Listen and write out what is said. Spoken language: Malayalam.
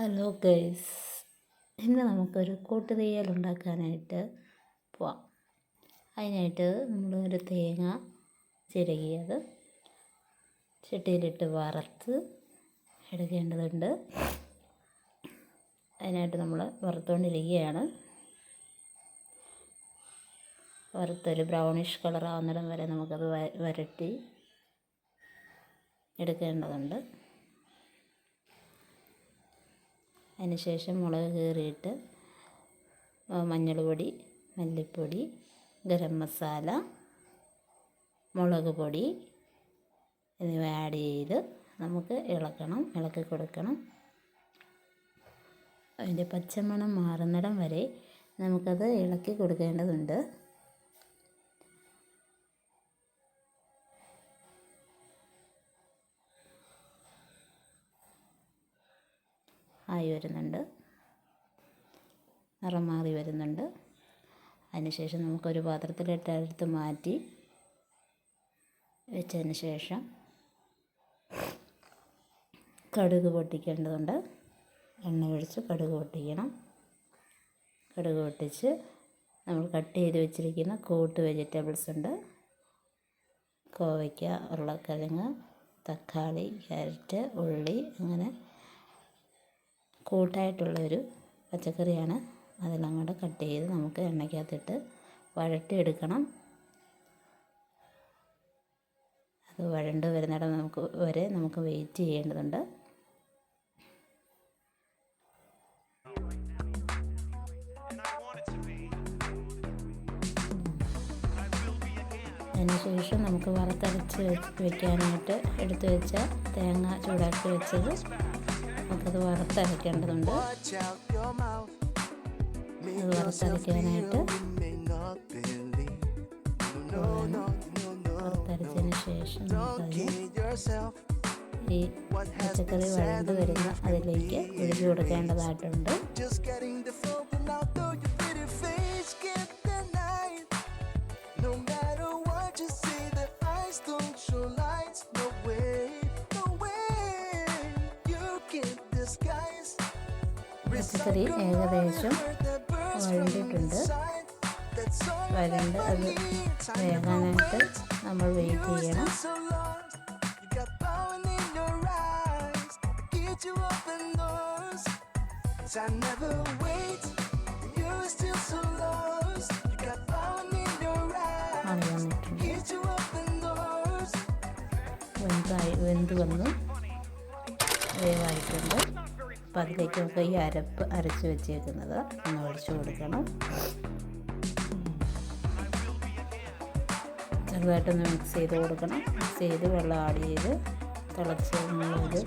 ഹലോ ഗൈസ് ഇന്ന് നമുക്കൊരു കൂട്ടുതീയൽ ഉണ്ടാക്കാനായിട്ട് പോവാം. അതിനായിട്ട് നമ്മൾ ഒരു തേങ്ങ ചിരകിയത് ചട്ടിയിലിട്ട് വറുത്ത് എടുക്കേണ്ടതുണ്ട്. അതിനായിട്ട് നമ്മൾ വറുത്തുകൊണ്ടിരിക്കുകയാണ് വറുത്തൊരു ബ്രൗണിഷ് കളർ ആവുന്നിടം വരെ നമുക്കത് വരട്ടി എടുക്കേണ്ടതുണ്ട്. അതിന് ശേഷം മുളക് കീറിയിട്ട് മഞ്ഞൾപ്പൊടി പൊടി മല്ലിപ്പൊടി ഗരം മസാല മുളക് പൊടി എന്നിവ ആഡ് ചെയ്ത് നമുക്ക് ഇളക്കണം ഇളക്കി കൊടുക്കണം. അതിന്റെ പച്ചമണം മാറുന്നിടം വരെ നമുക്കത് ഇളക്കി കൊടുക്കേണ്ടതുണ്ട്. ആയി വരുന്നുണ്ട്. നിറം മാറി വരുന്നുണ്ട്. അതിനുശേഷം നമുക്കൊരു പാത്രത്തിലിട്ട് എടുത്ത് മാറ്റി വെച്ചതിന് ശേഷം കടുക് പൊട്ടിക്കേണ്ടതുണ്ട്. എണ്ണ ഒഴിച്ച് കടുക് പൊട്ടിക്കണം. കടുക് പൊട്ടിച്ച് നമ്മൾ കട്ട് ചെയ്ത് വെച്ചിരിക്കുന്ന കൂട്ട് വെജിറ്റബിൾസ് ഉണ്ട്. കോവയ്ക്ക ഉരുളക്കിഴങ്ങ് തക്കാളി ക്യാരറ്റ് ഉള്ളി അങ്ങനെ കൂട്ടായിട്ടുള്ളൊരു പച്ചക്കറിയാണ്. അതെല്ലാം കൂടെ കട്ട് ചെയ്ത് നമുക്ക് എണ്ണയ്ക്കകത്തിട്ട് വഴട്ടിയെടുക്കണം അത് വഴണ്ട് വരുന്നിടം നമുക്ക് വരെ നമുക്ക് വെയിറ്റ് ചെയ്യേണ്ടതുണ്ട്. അതിനുശേഷം നമുക്ക് വറുത്തരച്ച് വെക്കാനായിട്ട് എടുത്തു വെച്ച തേങ്ങ ചൂടാക്കി വെച്ചത് നമുക്കത് വറുത്തരയ്ക്കേണ്ടതുണ്ട്. അത് വറുത്തരയ്ക്കാനായിട്ട് വറുത്തരച്ചതിന് ശേഷം ഈ പച്ചക്കറി വഴണ്ട് വരുന്ന അതിലേക്ക് ഒഴിച്ചു കൊടുക്കേണ്ടതായിട്ടുണ്ട്. പച്ചക്കറി ഏകദേശം വഴണ്ടിട്ടുണ്ട് വരണ്ട് അത് വേകാനായിട്ട് നമ്മൾ വെയിറ്റ് ചെയ്യണം I never wait, you're still so lost. You got power in your eyes. Get you open doors. വെന്തായി വെന്ത് വന്നു വേവായിട്ടുണ്ട് അപ്പോൾ അതിലേക്ക് നമുക്ക് ഈ അരപ്പ് അരച്ച് വെച്ചേക്കുന്നത് ഒന്ന് ഒഴിച്ചു കൊടുക്കണം. ചെറുതായിട്ടൊന്ന് മിക്സ് ചെയ്ത് കൊടുക്കണം. മിക്സ് ചെയ്ത് വെള്ളം ആഡ് ചെയ്ത് തിളച്ച് നമ്മളൊരു